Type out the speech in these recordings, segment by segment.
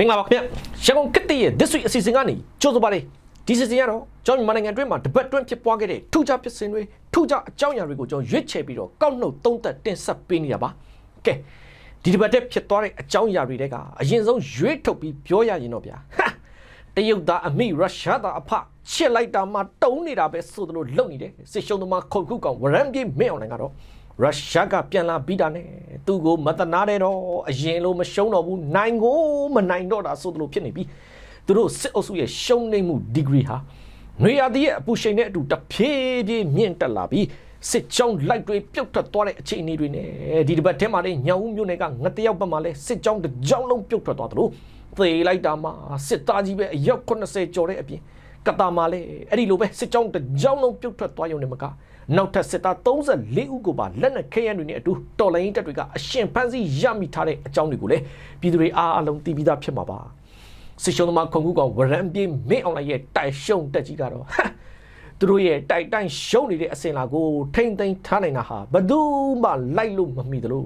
မင်္ဂလာပါခင်ဗျရန်ကုန်ကတိရဲ့ this week အစီအစဉ်ကနေကြိုးစားပါလေဒီစီစဉ်ကတော့ကျွန်တော်မြန်မာနိုင်ငံအတွင်းမှာတပတ်တွင်းဖြစ်ပွားခဲ့တဲ့ထူးခြားဖြစ်စဉ်တွေထူးခြားအကြောင်းအရာတွေကိုကျွန်တော်ရွေးချယ်ပြီးတော့ကောက်နှုတ်သုံးသပ်တင်ဆက်ပေးနေတာပါကဲဒီတပတ်တည်းဖြစ်သွားတဲ့အကြောင်းအရာတွေတဲကအရင်ဆုံးရွေးထုတ်ပြီးပြောရရင်တော့ဗျာဟာတရုတ်သားအမိရုရှားသားအဖချစ်လိုက်တာမှတုံးနေတာပဲဆိုသလိုလုပ်နေတယ်စစ်ရှုံးသမားခုတ်ခုကောင်ဝရမ်းပြေးမင်းအောင်နိုင်ကတော့ ရုရှားကပြန်လာပြီးတာနဲ့သူ့ကိုမတနာတဲ့တော့အရင်လိုမရှုံးတော့ဘူးနိုင်ကိုမနိုင်တော့တာဆိုသလိုဖြစ်နေပြီသူတို့စစ်အုပ်စုရဲ့ရှုံးနေမှုဒီဂရီဟာနွေရာသီရဲ့အပူရှိန်နဲ့အတူတဖြည်းဖြည်းမြင့်တက်လာပြီးစစ်ကြောင်းလိုက်တွေပြုတ်ထွက်သွားတဲ့အခြေအနေတွေနဲ့ဒီတစ်ပတ်ထဲမှာလည်းညောင်ဦးမြို့နယ်ကငတယောက်ဘက်မှာလည်းစစ်ကြောင်းတစ်ကြောင်းလုံးပြုတ်ထွက်သွားသလိုသေလိုက်တာမှစစ်သားကြီးပဲအယောက်80ကျော်တဲ့အပြင်ကတာမှာလည်းအဲ့ဒီလိုပဲစစ်ကြောင်းတစ်ကြောင်းလုံးပြုတ်ထွက်သွားရုံနဲ့မက နောက်ထပ်စစ်သား34ဦးကိုပါလက်နက်ခဲယမ်းတွေနဲ့အတူတော်လိုင်းတပ်တွေကအရှင်ဖမ်းဆီးရမိထားတဲ့အကြောင်းတွေကိုလည်းပြည်သူတွေအားအလုံးသိပြီးသားဖြစ်မှာပါစစ်ရှုံးသမားခုံကူကောင်ဝရံပြေးမင်းအောင်လိုက်ရဲ့တိုက်ရှုံတက်ကြီးကတော့ဟာသူတို့ရဲ့တိုက်တိုင်းရှုံးနေတဲ့အစင်လာကိုထိမ့်သိမ်းထားနိုင်တာဟာဘယ်သူမှလိုက်လို့မမိသလို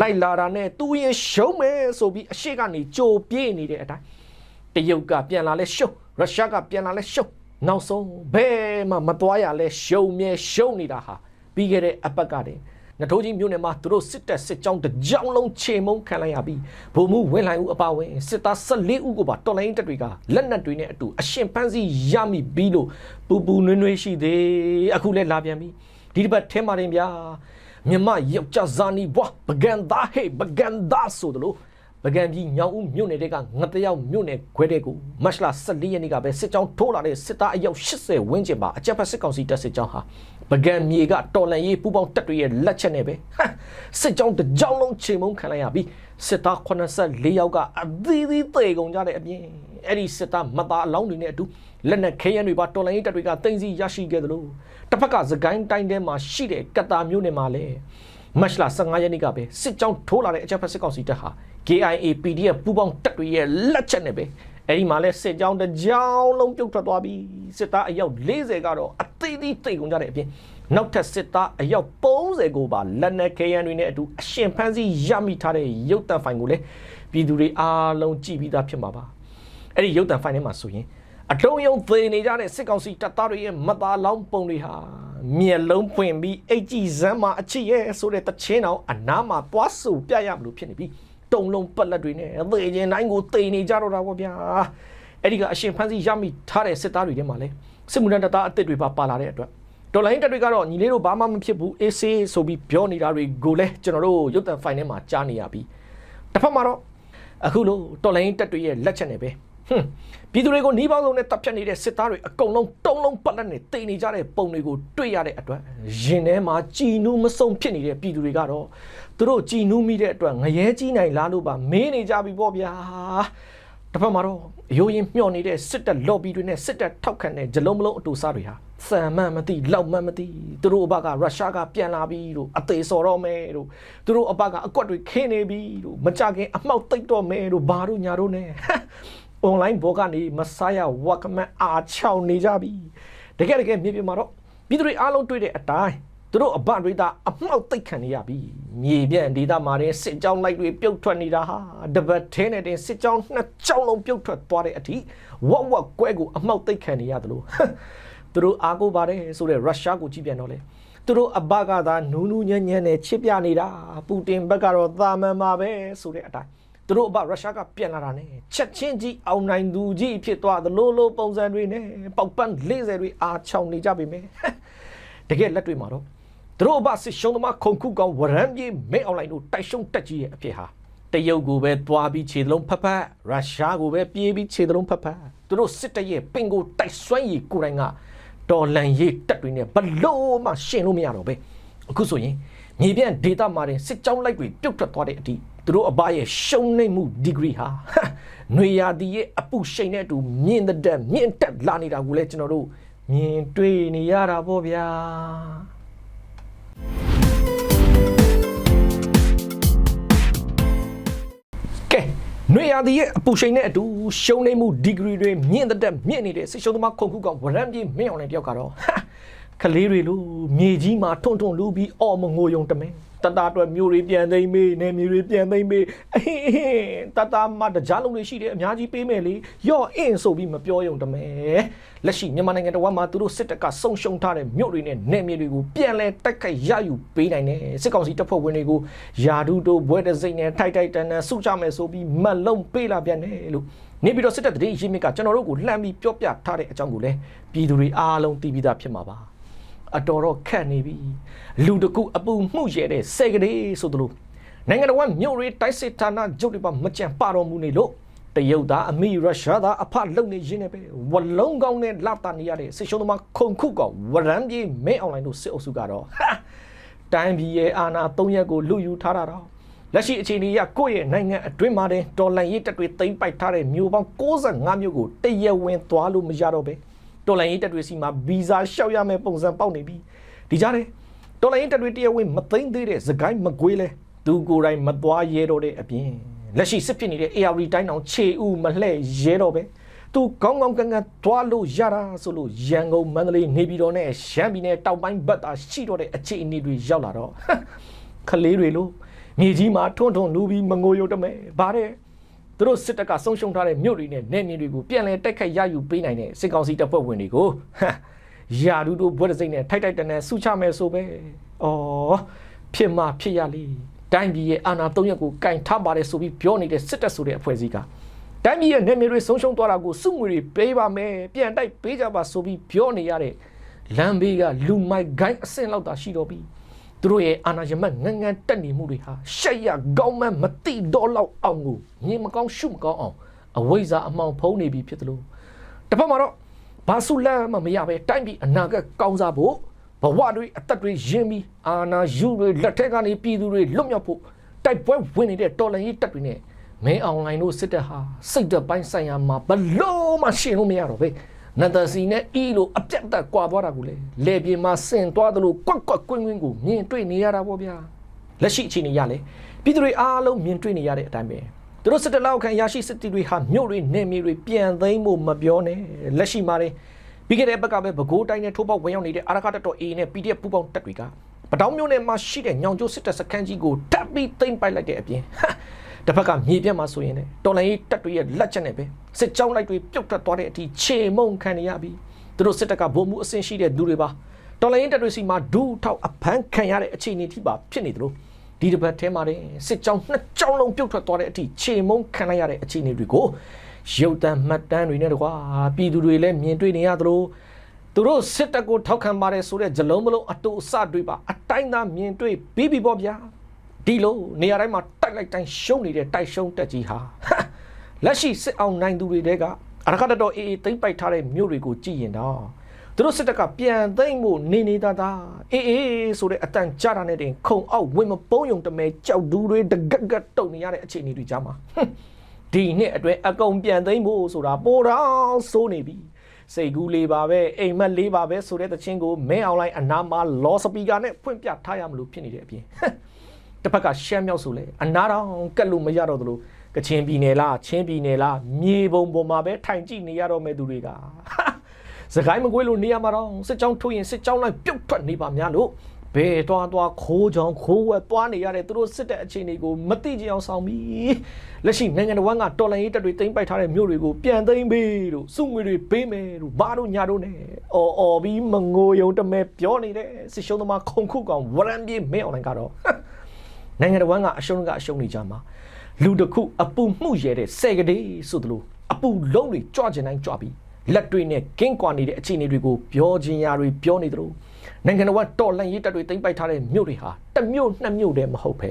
လိုက်လာတာနဲ့သူရင်ရှုံးမယ်ဆိုပြီးအရှိကနေကြိုပြေးနေတဲ့အတိုင်းတရုတ်ကပြန်လာလဲရှုံးရုရှားကပြန်လာလဲရှုံး နောက်ဆုံးဘယ်မှမသွားရလဲရှုံမြဲရှုံနေတာဟာပြီးခဲ့တဲ့အပတ်ကတည်းနထိုးကြီးမြို့နယ်မှာသူတို့စစ်တပ်စစ်ကြောင်းတစ်ကြောင်းလုံးခြေမုံခံလိုက်ရပြီးဗိုလ်မှူးဝင်းလှိုင်ဦးအပါဝင်စစ်သား14ဦးကိုပါတော်လိုင်းတပ်တွေကလက်နက်တွေနဲ့အတူအရှင်ဖမ်းဆီးရမိပြီးလို့ပူပူနွေးနွေးရှိသေးအခုလဲလာပြန်ပြီဒီတစ်ပတ်ထဲမှာတင်ဗျာမြမယောက်ျားဇာနီဘွားပကံသားဟေးပကံသားဆိုတယ်လို့ ပကံပြည်ညောင်ဦးမြို့နယ်တဲကငတယောက်မြို့နယ်ခွဲတဲ့ကိုမတ်လ14ရက်နေ့ကပဲစစ်ကြောင်းထိုးလာတဲ့စစ်သားအယောက်80ဝန်းကျင်ပါအကြက်ဖက်စစ်ကောင်စီတပ်စစ်ကြောင်းဟာပကံမြေကတော်လန်ရေးပူပေါင်းတပ်တွေရဲ့လက်ချက်နဲ့ပဲဟာစစ်ကြောင်းတစ်ကြောင်းလုံးချိန်မုံခံလိုက်ရပြီးစစ်သား84ယောက်ကအသီးသီးသေကုန်ကြတဲ့အပြင်အဲ့ဒီစစ်သားမသားအလောင်းတွေနဲ့အတူလက်နက်ခဲယမ်းတွေပါတော်လန်ရေးတပ်တွေကတင်စီရရှိခဲ့သလိုတစ်ဖက်ကသကိုင်းတိုင်းထဲမှာရှိတဲ့ကတာမြို့နယ်မှာလည်းမတ်လ15ရက်နေ့ကပဲစစ်ကြောင်းထိုးလာတဲ့အကြမ်းဖက်စစ်ကောင်စီတပ်ဟာ KIA PDF ပူးပေါင်းတပ်တွေရဲ့လက်ချက်နဲ့ပဲအဲ့ဒီမှာလဲစစ်ကြောင်းတစ်ကြောင်းလုံးပြုတ်ထွက်သွားပြီးစစ်သားအယောက်40ကတော့အသေးသေးသိကုန်ကြတဲ့အပြင်နောက်ထပ်စစ်သားအယောက်30ကိုပါလက်နက်ခဲယမ်းတွေနဲ့အတူအရှင်ဖမ်းဆီးရမိထားတဲ့ရုပ်တံဖိုင်ကိုလည်းပြည်သူတွေအားလုံးကြည့်ပြီးသားဖြစ်မှာပါအဲ့ဒီရုပ်တံဖိုင်ထဲမှာဆိုရင်အတုံးယုံသေနေကြတဲ့စစ်ကောင်စီတပ်သားတွေရဲ့မသားလောင်းပုံတွေဟာမျက်လုံးပွင့်ပြီးအိတ်ကြည်စမ်းမှာအချစ်ရဲ့ဆိုတဲ့တချင်းအောင်အနားမှာပွားဆူပြရမလို့ဖြစ်နေပြီး တုံလုံးပက်လက်တွေနဲ့သေခြင်းတိုင်းကိုသေနေကြတော့တာပေါ့ဗျာအဲ့ဒီကအရှင်ဖန်းစီရမိထားတဲ့စစ်သားတွေထဲမှာလဲစစ်မှုထမ်းတပ်သားအစ်စ်တွေပါပါလာတဲ့အတွက်ဒေါ်လာရင်းတပ်တွေကတော့ညီလေးတို့ဘာမှမဖြစ်ဘူးအေးဆေးဆိုပြီးပြောနေတာတွေကိုလည်းကျွန်တော်တို့ရုပ်သံဖိုင်ထဲမှာကြားနေရပြီးတစ်ဖက်မှာတော့အခုလို့တော်လိုင်းတက်တွေရဲ့လက်ချက်နဲ့ပဲဟွန်းပြည်သူတွေကိုနှီးပေါင်းစုံနဲ့တပ်ဖြတ်နေတဲ့စစ်သားတွေအကုန်လုံးတုံးလုံးပတ်လက်နဲ့တိတ်နေကြတဲ့ပုံတွေကိုတွေ့ရတဲ့အတွက်ရင်ထဲမှာကြည်နူးမဆုံဖြစ်နေတဲ့ပြည်သူတွေကတော့ သူတို့ကြည်နူးမိတဲ့အတွက်ငရဲကြီးနိုင်လားလို့ပါမေးနေကြပြီပေါ့ဗျာတစ်ဖက်မှာတော့အယိုးရင်မျှော်နေတဲ့စစ်တပ် lobby တွေနဲ့စစ်တပ်ထောက်ခံတဲ့ဂျလုံးမလုံးအတူစားတွေဟာစံမှန်မသိလောက်မှန်မသိသူတို့အဘကရုရှားကပြန်လာပြီလို့အသေးစော်တော့မယ်လို့သူတို့အဘကအကွက်တွေခင်းနေပြီလို့မကြခင်အမှောက်သိပ်တော့မယ်လို့ဘာတို့ညာတို့ ਨੇ အွန်လိုင်းဘောကနေမဆာယာဝက်ကမန်အားချောင်းနေကြပြီတကယ်တကယ်မြေပြင်မှာတော့ပြည်သူတွေအားလုံးတွေ့တဲ့အတိုင်း သူတို့အဘတွေသာအမှောက်သိပ်ခံနေရပြီမြေပြန့်ဒေသမှာတဲ့စစ်ကြောင်းလိုက်တွေပြုတ်ထွက်နေတာဟာတပတ်သေးနဲ့တင်စစ်ကြောင်းနှစ်ကြောင်းလုံးပြုတ်ထွက်သွားတဲ့အထိဝက်ဝက်ကွဲကိုအမှောက်သိပ်ခံနေရတယ်လို့သူတို့အားကိုးပါတယ်ဆိုတဲ့ရုရှားကိုကြည့်ပြန်တော့လေသူတို့အဘကသာနူးနူးညံ့ညံ့နဲ့ချစ်ပြနေတာပူတင်ဘက်ကတော့သာမန်ပါပဲဆိုတဲ့အတိုင်းသူတို့အဘရုရှားကပြန်လာတာ ਨੇ ချက်ချင်းကြီးအောင်နိုင်သူကြီးဖြစ်သွားသလိုလိုပုံစံတွေနဲ့ပေါက်ပန်း40တွေအားချောင်နေကြပြီမယ်တကယ်လက်တွေ့မှာတော့ သူတို့အဘစစ်ရှုံးသမားခုံခုကောင်ဝရမ်းပြေးမဲအွန်လိုင်းတို့တိုက်ရှုံးတက်ကြီးရဲ့အဖြစ်ဟာတရုတ်ကိုပဲသွားပြီးခြေသလုံးဖက်ဖက်ရုရှားကိုပဲပြေးပြီးခြေသလုံးဖက်ဖက်သူတို့စစ်တပ်ရဲ့ပင်ကိုတိုက်ဆွမ်းရည်ကိုယ်တိုင်ကတော်လန်ရေးတက်တွေနဲ့ဘလို့မှရှင်းလို့မရတော့ပဲအခုဆိုရင်မြေပြန့်ဒေတာမှာတင်စစ်ကြောင်းလိုက်တွေပြုတ်ထွက်သွားတဲ့အထိသူတို့အဘရဲ့ရှုံးနိမ့်မှုဒီဂရီဟာຫນွေရာသီရဲ့အပူရှိန်နဲ့အတူမြင့်တဲ့တက်မြင့်တက်လာနေတာကိုလည်းကျွန်တော်တို့မြင်တွေ့နေရတာပေါ့ဗျာ ကဲနွေရာသီရဲ့အပူချိန်နဲ့အတူရှုံးနေမှုဒီဂရီတွေမြင့်တဲ့တက်မြင့်နေတဲ့စစ်ရှုံးသမားခုန်ခုကောင်ဝရမ်းပြေးမင်းအောင်တဲ့တယောက်ကတော့ဟာကလေးတွေလိုမြေကြီးမှာထွန်းထွန်းလူပြီးအော်မငိုယုံတမဲ တတအတွက်မျိုးတွေပြန်သိမ့်မေးနေမျိုးတွေပြန်သိမ့်မေးအဟင်းအဟင်းတတမတကြားလုံးတွေရှိတယ်အများကြီးပေးမယ်လေရော့အင်းဆိုပြီးမပြောရုံတမဲလက်ရှိမြန်မာနိုင်ငံတော်မှာသူတို့စစ်တပ်ကဆုံရှုံထားတဲ့မြို့တွေနဲ့နေမြေတွေကိုပြန်လဲတိုက်ခိုက်ရယူပေးနိုင်တယ်စစ်ကောင်စီတပ်ဖွဲ့ဝင်တွေကိုယာဒူတို့ဘွဲတစိမ့်နဲ့ထိုက်ထိုက်တန်တန်စုကြမယ်ဆိုပြီးမတ်လုံးပေးလာပြန်တယ်လို့နေပြီးတော့စစ်တပ်တရေရင်းမြစ်ကကျွန်တော်တို့ကိုလှမ်းပြီးပြောပြထားတဲ့အကြောင်းကိုလည်းပြည်သူတွေအားလုံးသိပြီးသားဖြစ်မှာပါ အတော်တော့ခက်နေပြီလူတကူအပူမှုရဲတဲ့စေကလေးဆိုသလိုနိုင်ငံတော်ကမြို့ရေးတိုက်စစ်ဌာနကျုပ်တွေပါမကြံပါတော်မူနေလို့တရုတ်သားအမိရုရှားသားအဖလုံနေရင်းနေပဲဝလုံးကောင်းနဲ့လာတာနေရတဲ့စစ်ရှုံးသမားခုံခုကဝရမ်းပြေးမဲအွန်လိုင်းတို့စစ်အုပ်စုကတော့ဟာတိုင်းပြည်ရဲ့အာဏာ၃ရက်ကိုလူယူထားတာတော့လက်ရှိအခြေအနေအရကိုယ့်ရဲ့နိုင်ငံအတွင်းမှာတင်တော်လန်ရေးတပ်တွေတိမ့်ပိုက်ထားတဲ့မြို့ပေါင်း65မြို့ကိုတရက်ဝင်သွားလို့မရတော့ပဲ တော်လိုင်းရေးတက်တွေစီမှာဗီဇာလျှောက်ရမယ့်ပုံစံပေါက်နေပြီဒီကြားထဲတော်လိုင်းရေးတက်တွေတရားဝင်မသိမ့်သေးတဲ့သခိုင်းမကွေးလဲသူကိုယ်တိုင်မသွားရဲတော့တဲ့အပြင်လက်ရှိစစ်ဖြစ်နေတဲ့ AR တိုင်းအောင်ခြေဥမလှဲ့ရဲတော့ပဲသူကောင်းကောင်းကန်ကန်သွားလို့ရတာဆိုလို့ရန်ကုန်မန္တလေးနေပြည်တော်နဲ့ရှမ်းပြည်နယ်တောင်ပိုင်းဘက်သာရှိတော့တဲ့အခြေအနေတွေရောက်လာတော့ခလေးတွေလို့မြေကြီးမှာထွန်းထွန်းလူပြီးမငိုရုံတမဲဗါတဲ့ သူတို့စစ်တပ်ကဆုံးရှုံးထားတဲ့မြို့တွေနဲ့နယ်မြေတွေကိုပြန်လည်တိုက်ခိုက်ရယူပေးနိုင်တဲ့စစ်ကောင်စီတပ်ဖွဲ့ဝင်တွေကိုဟမ်ယာဒူတို့ဘွဲ့တစ်စိမ့်နဲ့ထိုက်ထိုက်တန်တန်ဆုချမယ်ဆိုပဲ။အော်ဖြစ်မှဖြစ်ရလေ။တိုင်းပြည်ရဲ့အာဏာသုံးရက်ကိုကင်ထားပါတယ်ဆိုပြီးပြောနေတဲ့စစ်တပ်ဆိုတဲ့အဖွဲ့အစည်းကတိုင်းပြည်ရဲ့နယ်မြေတွေဆုံးရှုံးသွားတာကိုစုငွေတွေပေးပါမယ်ပြန်တိုက်ပေးကြပါဆိုပြီးပြောနေရတဲ့လမ်းဘေးကလူမိုက်ဂိုင်းအဆင့်လောက်သာရှိတော့ပြီ သူတို့ရဲ့အာဏာရမတ်ငန်းငန်းတက်နေမှုတွေဟာရှက်ရကောင်းမှမတိတော့လောက်အောင်ကိုမြင်မကောင်းရှုမကောင်းအောင်အဝိဇ္ဇာအမှောင်ဖုံးနေပြီဖြစ်သလိုတစ်ဖက်မှာတော့ဘာစုလမ်းမှမရပဲတိုင်းပြည်အနာဂတ်ကောင်းစားဖို့ဘဝတွေအသက်တွေရင်းပြီးအာဏာယူတွေလက်ထက်ကနေပြည်သူတွေလွတ်မြောက်ဖို့တိုက်ပွဲဝင်နေတဲ့တော်လှန်ရေးတပ်တွေနဲ့မင်းအွန်လိုင်းတို့စစ်တပ်ဟာစိတ်သက်ပိုင်းဆိုင်ရာမှာဘလို့မှရှင်းလို့မရတော့ပဲ နန္ဒစီနဲ့အီလိုအပြတ်တက်ကွာသွားတာကိုလေလေပြေမှာဆင်သွားသလိုကွက်ကွက်ကွင်းကွင်းကိုမြင်တွေ့နေရတာပေါ့ဗျာလက်ရှိအခြေအနေရလေပြည်သူတွေအားလုံးမြင်တွေ့နေရတဲ့အတိုင်းပဲသူတို့စစ်တပ်လောက်ခံရရှိစစ်တီတွေဟာမြို့တွေနေမြေတွေပြန်သိမ်းဖို့မပြောနဲ့လက်ရှိမှာလေပြီးခဲ့တဲ့ဘက်ကပဲပဲခူးတိုင်းနဲ့ထိုးပေါက်ဝင်ရောက်နေတဲ့အာရခတက်တော် A နဲ့ PDF ပူပေါင်းတပ်တွေကပတောင်းမြို့နယ်မှာရှိတဲ့ညောင်ကျိုးစစ်တပ်စခန်းကြီးကိုတပ်ပြီးသိမ်းပိုက်လိုက်တဲ့အပြင်ဟာ တစ်ဖက်ကမြေပြတ်မှာဆိုရင်လေတော်လိုင်းရေးတပ်တွေရဲ့လက်ချက်နဲ့ပဲစစ်ကြောင်းလိုက်တွေပြုတ်ထွက်သွားတဲ့အထိခြေမုံခံနေရပြီသူတို့စစ်တပ်ကဗိုလ်မှုအဆင့်ရှိတဲ့သူတွေပါတော်လိုင်းရေးတပ်တွေစီမှာဒူးထောက်အဖမ်းခံရတဲ့အခြေအနေထိပါဖြစ်နေတယ်လို့ဒီတစ်ပတ်ထဲမှာတဲ့စစ်ကြောင်းနှစ်ကြောင်းလုံးပြုတ်ထွက်သွားတဲ့အထိခြေမုံခံလိုက်ရတဲ့အခြေအနေတွေကိုရုပ်တံမှတ်တမ်းတွေနဲ့တကွာပြည်သူတွေလည်းမြင်တွေ့နေရသလိုသူတို့စစ်တပ်ကိုထောက်ခံပါတယ်ဆိုတဲ့ဂျလုံးမလုံးအတူအစတွေပါအတိုင်းသားမြင်တွေ့ပြီးပြီပေါ့ဗျာ ဒီလိုနေရာတိုင်းမှာတိုက်လိုက်တိုင်းရှုံးနေတဲ့တိုက်ရှုံးတက်ကြီးဟာဟာလက်ရှိစစ်အောင်နိုင်သူတွေတဲကအရခတ်တော်အေးအေးသိမ့်ပိုက်ထားတဲ့မြို့တွေကိုကြည့်ရင်တော့သူတို့စစ်တပ်ကပြန်သိမ့်ဖို့နေနေသားသားအေးအေးဆိုတဲ့အတန်ကြတာနဲ့တင်ခုံအောက်ဝင်မပုံးယုံတမဲကြောက်ဒူးတွေတကက်ကက်တုံနေရတဲ့အခြေအနေတွေကြားမှာဟွန်းဒီနှစ်အတွင်းအကုန်ပြန်သိမ့်ဖို့ဆိုတာပိုတော့စိုးနေပြီစိတ်ကူးလေးပါပဲအိမ်မက်လေးပါပဲဆိုတဲ့သချင်းကိုမင်းအွန်လိုင်းအနာမှာလော်စပီကာနဲ့ဖွင့်ပြထားရမလို့ဖြစ်နေတဲ့အပြင်ဟမ် တစ်ဖက်ကရှမ်းမြောက်ဆိုလဲအနာတော်ကက်လို့မရတော့သလိုကချင်ပြည်နယ်လားချင်းပြည်နယ်လားမြေပုံပေါ်မှာပဲထိုင်ကြည့်နေရတော့မဲ့သူတွေကဟာစကိုင်းမကွေးလို့နေရမှာတော့စစ်ကြောင်းထုတ်ရင်စစ်ကြောင်းလိုက်ပြုတ်ထွက်နေပါများလို့ဘယ်သွားသွားခိုးချောင်းခိုးဝက်သွားနေရတဲ့သူတို့စစ်တဲ့အခြေအနေကိုမသိကြအောင်ဆောင်ပြီးလက်ရှိနိုင်ငံတော်ကတော်လန်ရေးတပ်တွေတင်ပိုက်ထားတဲ့မြို့တွေကိုပြန်သိမ်းပေးလို့စုငွေတွေပေးမယ်လို့ဘာတို့ညာတို့ ਨੇ အော်အော်ပြီးမငိုယုံတမဲပြောနေတဲ့စစ်ရှုံးသမားခုံခုကောင်ဝရန်ပြေးမင်းအောင်နိုင်ကတော့ နိုင်ငံတော်ကအရှုံးကအရှုံးနေကြမှာလူတစ်ခုအပူမှုရဲတဲ့ဆယ်ကလေးဆိုသလိုအပူလုံးတွေကြွကျင်တိုင်းကြွပြီးလက်တွေနဲ့ကင်းကွာနေတဲ့အခြေအနေတွေကိုပြောခြင်းရာတွေပြောနေသလိုနိုင်ငံတော်ကတော်လန့်ရေးတပ်တွေတင်ပိုက်ထားတဲ့မြို့တွေဟာတစ်မြို့နှစ်မြို့တည်းမဟုတ်ပဲ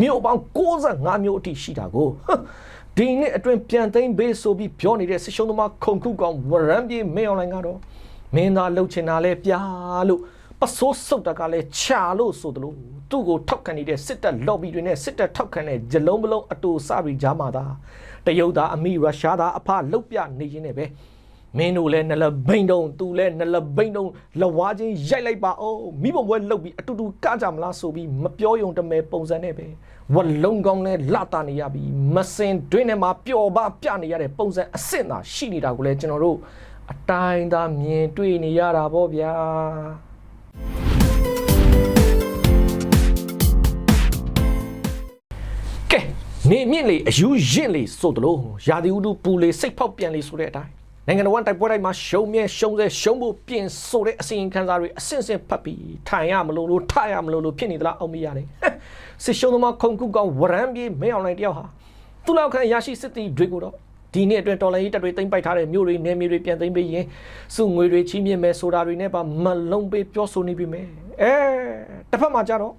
မြို့ပေါင်း65မြို့အထိရှိတာကိုဟမ်ဒီနှစ်အတွင်းပြန်သိမ်းပေးဆိုပြီးပြောနေတဲ့ဆစ်ရှုံးသမားခုံခုကောင်ဝရမ်းပြေမင်းအွန်လိုင်းကတော့မင်းသားလှုပ်ချင်တာလဲပြားလို့ ပစိုးစုတ်တကလည်းခြာလို့ဆိုသလိုသူ့ကိုထောက်ခံနေတဲ့စစ်တပ် lobby တွေနဲ့စစ်တပ်ထောက်ခံတဲ့ဂျလုံးမလုံးအတူစရီကြားမှာသာတရုတ်သားအမိရုရှားသားအဖလုတ်ပြနေရင်းနဲ့ပဲမင်းတို့လည်းနလဘိန်တုံသူလည်းနလဘိန်တုံလဝါချင်းရိုက်လိုက်ပါအောင်မိဘဘွဲလုတ်ပြီးအတူတူကကြမလားဆိုပြီးမပြောယုံတမဲပုံစံနဲ့ပဲဝလုံးကောင်းနဲ့လာတာနေရပြီးမစင်တွင်းထဲမှာပျော်ပါပြနေရတဲ့ပုံစံအစ်စ်သာရှိနေတာကိုလည်းကျွန်တော်တို့အတိုင်းသာမြင်တွေ့နေရတာပေါ့ဗျာ ကဲနေမြင့်လေအယူရင့်လေဆိုတလို့ရာသီဥတုပူလေစိတ်ဖောက်ပြန်လေဆိုတဲ့အတိုင်းနိုင်ငံတော်ဝန်တိုက်ပွဲတိုင်းမှာရှုံမြဲရှုံစဲရှုံဖို့ပြင်ဆိုတဲ့အစီရင်ခံစာတွေအစင်စင်ဖတ်ပြီးထိုင်ရမလို့လို့ထရမလို့လို့ဖြစ်နေသလားအောင်မရတယ်စစ်ရှုံသမားခုံကုကောင်ဝရမ်းပြေမင်းအောင်လိုင်တယောက်ဟာသူ့လောက်ခံရရှိစစ်တီတွေကိုတော့ ဒီနေ့အတွင်းတော်လိုင်းရေးတပ်တွေတင်ပိုက်ထားတဲ့မြို့တွေနယ်မြေတွေပြန်သိမ်းပေးရင်စုငွေတွေချီးမြှင့်မယ်ဆိုတာတွေနဲ့ပါမလုံးပေးပြောဆိုနေပြီမယ်အဲတစ်ဖက်မှာကြတော့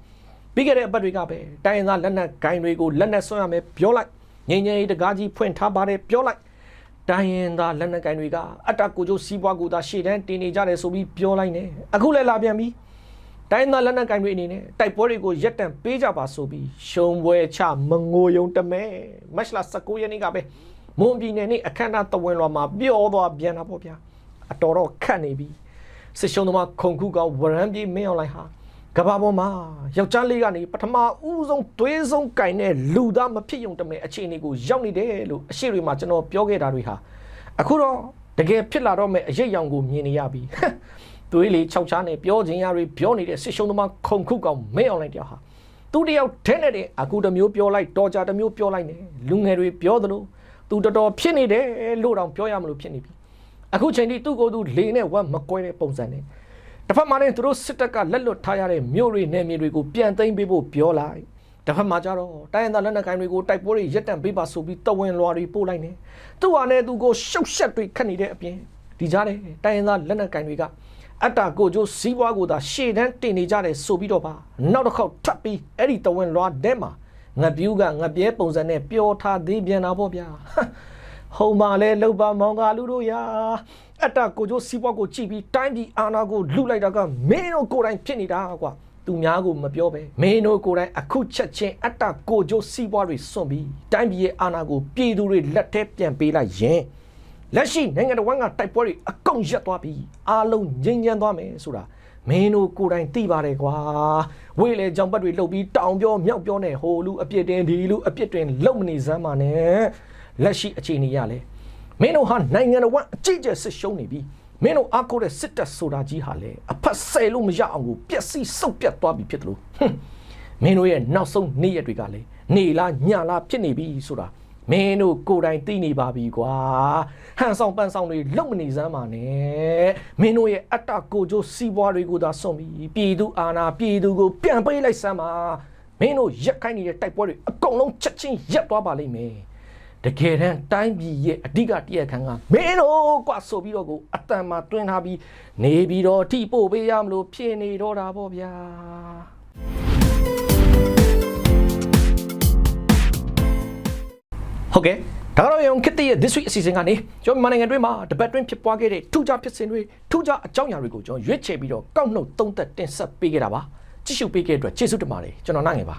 ပြီးခဲ့တဲ့အပတ်တွေကပဲတိုင်းရင်းသားလက်နက်ဂိုင်းတွေကိုလက်နက်ဆွမ်းရမယ်ပြောလိုက်ငင်းငယ်တကားကြီးဖွင့်ထားပါတယ်ပြောလိုက်တိုင်းရင်းသားလက်နက်ဂိုင်းတွေကအတ္တကိုကျိုးစီးပွားကိုသာရှေ့တန်းတင်နေကြတယ်ဆိုပြီးပြောလိုက်နေအခုလည်းလာပြန်ပြီတိုင်းရင်းသားလက်နက်ဂိုင်းတွေအနေနဲ့တိုက်ပွဲတွေကိုရက်တန့်ပေးကြပါဆိုပြီးရှုံပွဲချမငိုယုံတမဲမက်လ19ရက်နေ့ကပဲ မွန်ပြည်နယ်နေ့အခမ်းအနားတဝင်လွာမှာပျော်သွားပြန်တာပေါ့ဗျာအတော်တော့ခတ်နေပြီစစ်ရှုံးသမားခုံခုကဝရမ်းပြေးမင်းအောင်လိုက်ဟာကဘာပေါ်မှာယောက်ျားလေးကနေပထမဦးဆုံးသွေးဆုံးကင်တဲ့လူသားမဖြစ်ယုံတမဲအခြေအနေကိုရောက်နေတယ်လို့အရှိတွေမှာကျွန်တော်ပြောခဲ့တာတွေဟာအခုတော့တကယ်ဖြစ်လာတော့မဲ့အရေးအယောင်ကိုမြင်နေရပြီသွေးလေခြောက်ချားနဲ့ပြောခြင်းရတွေပြောနေတဲ့စစ်ရှုံးသမားခုံခုကောင်မဲအွန်လိုင်းတယောက်ဟာသူတယောက်ထဲနဲ့တဲ့အခုတစ်မျိုးပြောလိုက်တော်ကြတစ်မျိုးပြောလိုက်နေလူငယ်တွေပြောသလို သူတော်တော်ဖြစ်နေတယ်လို့တောင်ပြောရမလို့ဖြစ်နေပြီအခုချိန်ထိသူ့ကိုယ်သူလေနဲ့ဝတ်မကွဲတဲ့ပုံစံနဲ့တစ်ဖက်မှာလည်းသူတို့စစ်တပ်ကလက်လွတ်ထားရတဲ့မြို့တွေနယ်မြေတွေကိုပြန်သိမ်းပေးဖို့ပြောလိုက်တစ်ဖက်မှာကျတော့တိုင်းရင်းသားလက်နက်ကိုင်တွေကိုတိုက်ပွဲတွေရပ်တန့်ပေးပါဆိုပြီးတဝင်လွာတွေပို့လိုက်နေသူ့ဟာနဲ့သူကိုရှုပ်ရှက်တွေခတ်နေတဲ့အပြင်ဒီကြားတဲ့တိုင်းရင်းသားလက်နက်ကိုင်တွေကအတ္တကိုကျိုးစီးပွားကိုသာရှေ့တန်းတင်နေကြတယ်ဆိုပြီးတော့ပါနောက်တစ်ခေါက်ထပ်ပြီးအဲ့ဒီတဝင်လွာထဲမှာ ငပြူးကငပြဲပုံစံနဲ့ပျော်ထားသေးပြန်တာပေါ့ဗျာဟုံပါလဲလှုပ်ပါမောင်ကလူတို့ရာအတ္တကိုကျိုးစီးပွားကိုကြည့်ပြီးတိုင်းပြည်အာဏာကိုလူလိုက်တာကမင်းတို့ကိုယ်တိုင်ဖြစ်နေတာကွာသူများကိုမပြောပဲမင်းတို့ကိုယ်တိုင်အခုချက်ချင်းအတ္တကိုကျိုးစီးပွားတွေစွန့်ပြီးတိုင်းပြည်ရဲ့အာဏာကိုပြည်သူတွေလက်ထဲပြန်ပေးလိုက်ရင်လက်ရှိနိုင်ငံတော်ဝန်ကတိုက်ပွဲတွေအကုန်ရပ်သွားပြီးအားလုံးငြိမ်းချမ်းသွားမယ်ဆိုတာ မင်းတို့ကိုယ်တိုင်သိပါတယ်ကွာဝေးလေကြောင်ပတ်တွေလှုပ်ပြီးတောင်ပြောမြောက်ပြောနေဟိုလူအပြစ်တင်ဒီလူအပြစ်တင်လုံမနေစမ်းပါနဲ့လက်ရှိအခြေအနေရလဲမင်းတို့ဟာနိုင်ငံတော်ဝန်အကြီးကျယ်စစ်ရှုံးနေပြီမင်းတို့အားကိုးတဲ့စစ်တပ်ဆိုတာကြီးဟာလေအဖက်ဆယ်လို့မရအောင်ကိုပျက်စီးစုပ်ပြတ်သွားပြီဖြစ်တယ်လို့ဟွန်းမင်းတို့ရဲ့နောက်ဆုံးနေ့ရက်တွေကလေနေလားညလားဖြစ်နေပြီဆိုတာ မင်းတို့ကိုယ်တိုင်သိနေပါပြီကွာဟန်ဆောင်ပန်းဆောင်တွေလုံမနေစမ်းပါနဲ့မင်းတို့ရဲ့အတ္တကိုကြိုးစီးပွားတွေကိုသာစွန့်ပြီးပြည်သူအာဏာပြည်သူကိုပြန်ပေးလိုက်စမ်းပါမင်းတို့ရက်ခိုင်းနေတဲ့တိုက်ပွဲတွေအကုန်လုံးချက်ချင်းရက်သွားပါလိမ့်မယ်တကယ်တမ်းတိုင်းပြည်ရဲ့အဓိကတရားခံကမင်းတို့ကွာဆိုပြီးတော့ကိုအတန်မှာတွင်းထားပြီးနေပြီးတော့ထိပို့ပေးရမလို့ဖြစ်နေတော့တာပေါ့ဗျာ ဟုတ်ကဲ့ဒါကတော့ရုံခစ်တရဲ့ this week အစီအစဉ်ကနေကျွန်တော်မြန်မာနိုင်ငံတွင်းမှာတပတ်တွင်းဖြစ်ပွားခဲ့တဲ့ထူးခြားဖြစ်စဉ်တွေထူးခြားအကြောင်းအရာတွေကိုကျွန်တော်ရွေးချယ်ပြီးတော့ကောက်နှုတ်သုံးသက်တင်ဆက်ပေးခဲ့တာပါကြည့်ရှုပေးခဲ့တဲ့အတွက်ကျေးဇူးတင်ပါတယ်ကျွန်တော်နိုင်ငယ်ပါ